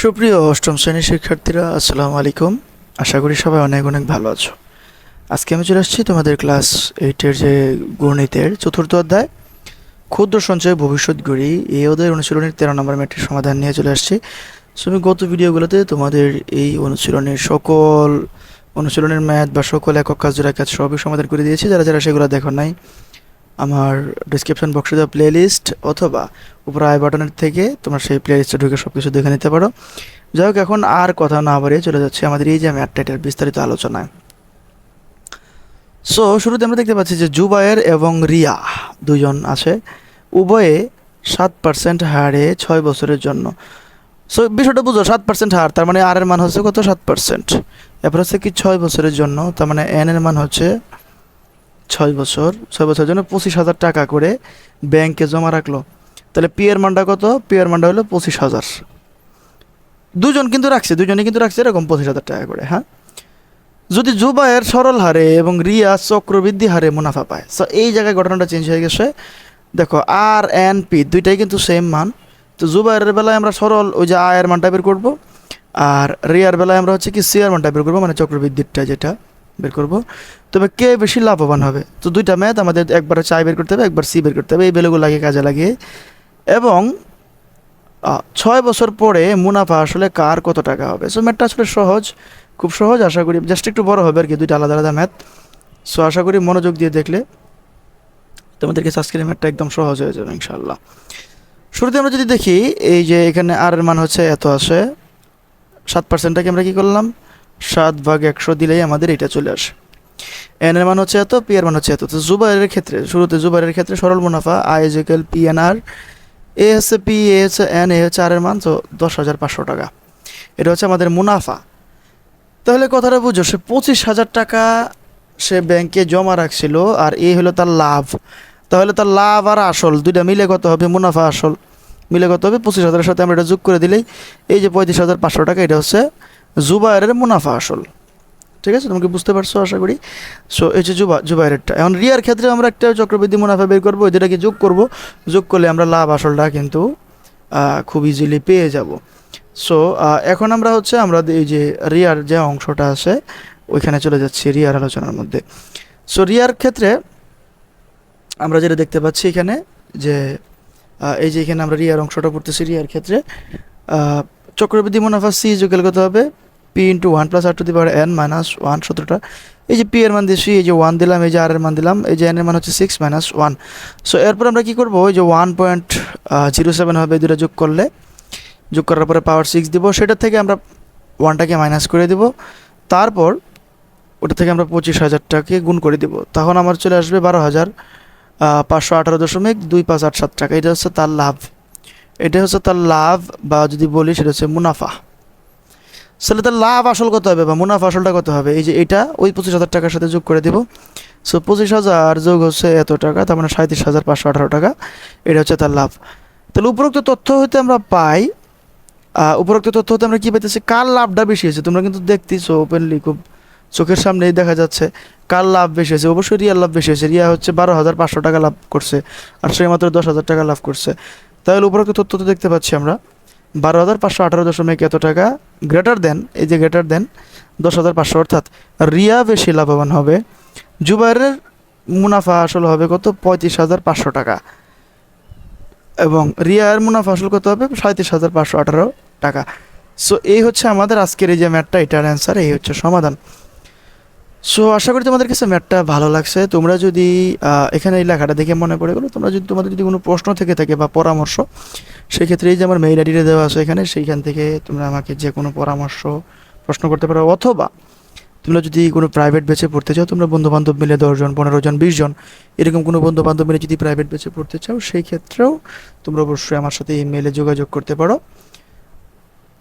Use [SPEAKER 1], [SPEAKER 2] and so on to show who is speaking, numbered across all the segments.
[SPEAKER 1] সুপ্রিয় অষ্টম শ্রেণির শিক্ষার্থীরা, আসসালামু আলাইকুম। আশা করি সবাই অনেক অনেক ভালো আছো। আজকে আমি চলে আসছি তোমাদের ক্লাস এইটের যে গণিতের চতুর্থ অধ্যায়, ক্ষুদ্র সঞ্চয় ভবিষ্যৎ গড়ি। এই অধ্যায়ের অনুশীলনের তেরো নম্বর ম্যাটের সমাধান নিয়ে চলে আসছি। আমি গত ভিডিওগুলোতে তোমাদের এই অনুশীলনের সকল, অনুশীলনের ম্যাথ বা সকল একক কাজ জোড়া কাজ সবই সমাধান করে দিয়েছি। যারা যারা সেগুলো দেখো নাই আমার ডিসক্রিপশন বক্সে দেওয়া প্লে লিস্ট অথবা উপর আই বাটনের থেকে তোমরা সেই প্লে লিস্টে ঢুকে সব কিছু দেখে নিতে পারো। যাই হোক, এখন আর কথা না বাড়িয়ে চলে যাচ্ছে আমাদের এই যে ম্যাটটা এটার বিস্তারিত আলোচনায়। সো শুরুতে আমরা দেখতে পাচ্ছি যে জুবায়ের এবং রিয়া দুজন আছে। উভয়ে সাত পার্সেন্ট হারে ছয় বছরের জন্য। সো বিষয়টা বুঝো, সাত পার্সেন্ট হার, তার মানে আর এর মান হচ্ছে কত? সাত পার্সেন্ট এরপর হচ্ছে কি ছয় বছরের জন্য, তার মানে এন এর মান হচ্ছে ছয় বছর, ছয় বছরের জন্য পঁচিশ হাজার টাকা করে ব্যাংকে জমা রাখল। তাহলে পি এর মানটা কত? পি এর মানটা হলো পঁচিশ হাজার। দুজন কিন্তু রাখছে দুজনে কিন্তু রাখছে এরকম পঁচিশ হাজার টাকা করে হ্যাঁ? যদি জুবায়ের সরল হারে এবং রিয়া চক্রবৃদ্ধি হারে মুনাফা পায় সো এই জায়গায় ঘটনাটা চেঞ্জ হয়ে গেছে। দেখো আর এন পি দুইটাই কিন্তু সেম মান। তো জুবায়ের বেলায় আমরা সরল, ওই যে আয়ের মানটা বের করব, আর রিয়ার বেলায় আমরা হচ্ছে কি সিয়ার মানটা বের করব মানে চক্রবৃদ্ধিটা যেটা। বের করব। তবে কে বেশি লাভবান হবে? তো দুইটা ম্যাথ আমাদের একবার আয় বের করতে হবে, একবার সি বের করতে হবে। এই ভ্যালুগুলো লাগিয়ে কাজে লাগিয়ে। এবং ছয় বছর পরে মুনাফা আসলে কার কত টাকা হবে? সো ম্যাথটা আসলে সহজ, খুব সহজ, আশা করি। জাস্ট একটু বড় হবে আর কি দুইটা আলাদা আলাদা ম্যাথ সো আশা করি মনোযোগ দিয়ে দেখলে তোমাদের কাছে ম্যাথটা একদম সহজ হয়ে যাবে ইনশাল্লাহ শুরুতে আমরা যদি দেখি, এই যে এখানে আর মান হচ্ছে এত আসে সাত পার্সেন্টটাকে আমরা কী করলাম? সাত ভাগ একশো দিলেই আমাদের এটা চলে আসে। এন এর মান হচ্ছে এত, পি এর মান হচ্ছে এত। তো জুবাইরের ক্ষেত্রে, শুরুতে জুবাইরের ক্ষেত্রে সরল মুনাফা I equal P N R A হচ্ছে পি এ হচ্ছে এন এ হচ্ছে আর এর মান, তো দশ হাজার পাঁচশো টাকা। এটা হচ্ছে আমাদের মুনাফা। তাহলে কথাটা বুঝো, সে পঁচিশ হাজার টাকা সে ব্যাংকে জমা রাখছিল, আর এ হলো তার লাভ। তাহলে তার লাভ আর আসল, দুইটা মিলে কত হবে? মুনাফা আসল। মিলে কত হবে? পঁচিশ হাজারের সাথে আমরা এটা যোগ করে দিলেই, এই যে পঁয়ত্রিশ হাজার পাঁচশো টাকা, এটা হচ্ছে জুবাইরের মুনাফা আসল। ঠিক আছে? তোমাকে বুঝতে পারছ আশা করি? সো এই যে জুবা জুবাইরেরটা। এখন রিয়ার ক্ষেত্রে আমরা একটা চক্রবৃদ্ধি মুনাফা বের করব, যেটাকে যোগ করব। যোগ করলে আমরা লাভ আসলটা কিন্তু খুব ইজিলি পেয়ে যাব। সো এখন আমরা হচ্ছে আমরা এই যে রিয়ার যে অংশটা আছে, ওইখানে চলে যাচ্ছি রিয়ার আলোচনার মধ্যে। সো রিয়ার ক্ষেত্রে আমরা যেটা দেখতে পাচ্ছি এখানে যে এই যে এখানে আমরা রিয়ার অংশটা পড়তেছি রিয়ার ক্ষেত্রে চক্রবৃদ্ধি মুনাফা সি যোগেল কত হবে? P into one plus R to the power N minus one সতেরোটা। এই যে পি এর মান দিয়েছি, এই যে ওয়ান দিলাম, এই যে আর এর মান দিলাম, এই যে এন এর মান হচ্ছে সিক্স মাইনাস ওয়ান সো এরপর আমরা কী করব? ওই যে ওয়ান পয়েন্ট জিরো সেভেন হবে, এই দুটো যোগ করলে। যোগ করার পরে পাওয়ার সিক্স দিব, সেটা থেকে আমরা ওয়ানটাকে মাইনাস করে দিব। তারপর ওটা থেকে আমরা পঁচিশ হাজারটাকে গুণ করে দিব। তখন আমার চলে আসবে বারো হাজার পাঁচশো আঠারো দশমিক দুই পাঁচ আট সাত টাকা। এটা হচ্ছে তার লাভ। এটা হচ্ছে তার লাভ বা যদি বলি সেটা হচ্ছে মুনাফা। তাহলে তার লাভ আসল কত হবে বা মুনাফা আসলটা কত হবে? এই যে এটা, ওই পঁচিশ হাজার টাকার সাথে যোগ করে দিব। সো পঁচিশ হাজার যোগ হচ্ছে এত টাকা, তার মানে সাঁত্রিশ হাজার পাঁচশো আঠারো টাকা। এটা হচ্ছে তার লাভ। তাহলে উপরোক্ত তথ্য হইতে আমরা পাই উপরোক্ত তথ্য হতে আমরা কী পাইতেছি? কার লাভটা বেশি হয়েছে? তোমরা কিন্তু দেখতেছো ওপেনলি খুব চোখের সামনেই দেখা যাচ্ছে কার লাভ বেশি হয়েছে। অবশ্যই রিয়ার লাভ বেশি হয়েছে। রিয়া হচ্ছে বারো হাজার পাঁচশো টাকা লাভ করছে, আর সে মাত্র দশ হাজার টাকা লাভ করছে। তাহলে উপরোক্ত তথ্য তো দেখতে পাচ্ছি আমরা। বারো হাজার পাঁচশো আঠারো দশমিক এত টাকা গ্রেটার দেন এই যে গ্রেটার দেন দশ হাজার পাঁচশো, অর্থাৎ রিয়া বেশি লাভবান হবে। জুবাইরের মুনাফা আসল হবে কত? পঁয়ত্রিশ হাজার পাঁচশো টাকা। এবং রিয়ার মুনাফা আসল কত হবে? সাঁত্রিশ হাজার পাঁচশো আঠারো টাকা। সো এই হচ্ছে আমাদের আজকের এই যে ম্যাটটা এটার অ্যান্সার এই হচ্ছে সমাধান। সো আশা করি তোমাদের কাছে ম্যাটটা ভালো লাগছে। তোমরা যদি এখানে এই লেখাটা দেখে মনে পড়ে গেলো, তোমরা যদি, তোমাদের যদি কোনো প্রশ্ন থেকে থাকে বা পরামর্শ সেই ক্ষেত্রে এই যে আমার মেইল আইডিটা দেওয়া আছে এখানে, সেইখান থেকে তোমরা আমাকে যে কোনো পরামর্শ, প্রশ্ন করতে পারো। অথবা, তোমরা যদি কোনো প্রাইভেট বেচে পড়তে চাও, তোমরা বন্ধু বান্ধব মিলে দশজন পনেরো জন, বিশ জন, এরকম কোনো বন্ধু বান্ধব মিলে যদি প্রাইভেট বেচে পড়তে চাও সেই ক্ষেত্রেও তোমরা অবশ্যই আমার সাথে ইমেলে যোগাযোগ করতে পারো।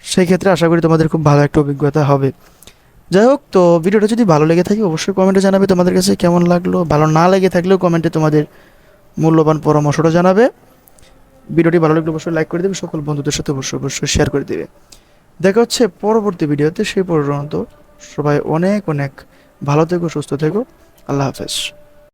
[SPEAKER 1] সেই ক্ষেত্রে আশা করি তোমাদের খুব ভালো একটা অভিজ্ঞতা হবে। যাই হোক, তো ভিডিওটা যদি ভালো লেগে থাকে, অবশ্যই কমেন্টে জানাবে তোমাদের কাছে কেমন লাগল। ভালো না লেগে থাকলেও কমেন্টে তোমাদের মূল্যবান পরামর্শটা জানাবে। ভিডিওটি ভালো লাগলে অবশ্যই লাইক করে দেবে, সকল বন্ধুদের সাথে অবশ্যই অবশ্যই শেয়ার করে দেবে। দেখা হচ্ছে পরবর্তী ভিডিওতে, সেই পর্যন্ত সবাই অনেক অনেক ভালো থেকো, সুস্থ থেকো। আল্লাহ হাফেজ।